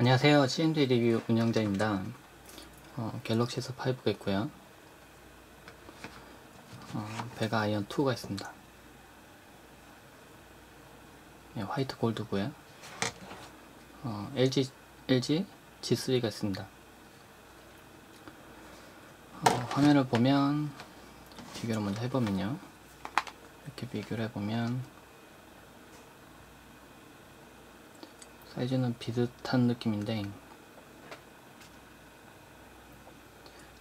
안녕하세요. CND 리뷰 운영자입니다. 어, 갤럭시 S5가 있고요. 어, 베가 아이언 2가 있습니다. 네, 화이트 골드고요. 어, LG LG G3가 있습니다. 어, 화면을 보면 비교를 먼저 해보면요. 이렇게 비교를 해보면 사이즈는 비슷한 느낌인데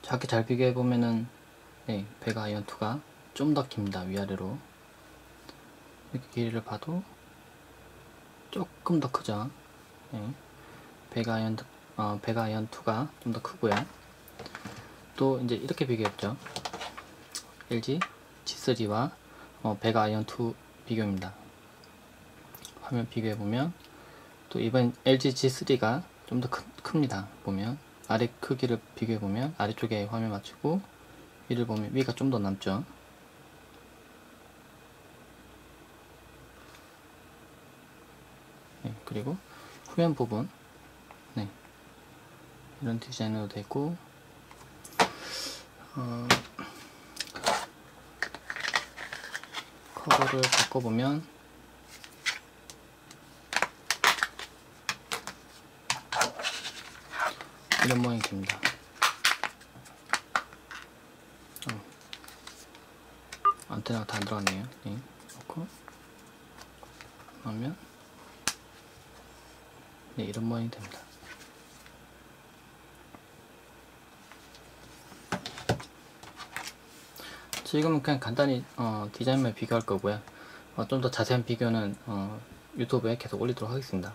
작게 잘 비교해보면은 네, 배가 아이언2가 좀 더 깁니다 위아래로. 이렇게 길이를 봐도 조금 더 크죠. 네, 배가 아이언 어, 배가 아이언2가 좀 더 크고요. 또 이제 이렇게 비교했죠. LG G3와 어, 배가 아이언2 비교입니다. 화면 비교해보면 또 이번 LG G3가 좀 더 큽니다. 보면 아래 크기를 비교해 보면 아래쪽에 화면 맞추고 위를 보면 위가 좀 더 남죠. 네, 그리고 후면 부분 네, 이런 디자인으로 되고 어, 커버를 바꿔보면 이런 모양이 됩니다. 어. 안테나가 다 들어갔네요. 네. 넣고 넣으면 네, 이런 모양이 됩니다. 지금은 그냥 간단히 어, 디자인만 비교할 거고요. 어, 좀 더 자세한 비교는 어, 유튜브에 계속 올리도록 하겠습니다.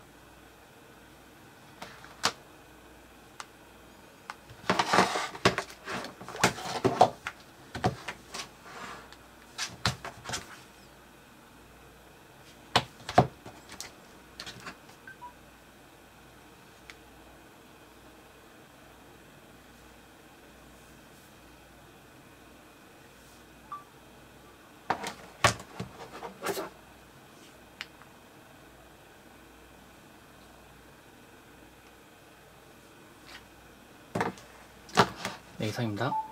네, 이상입니다.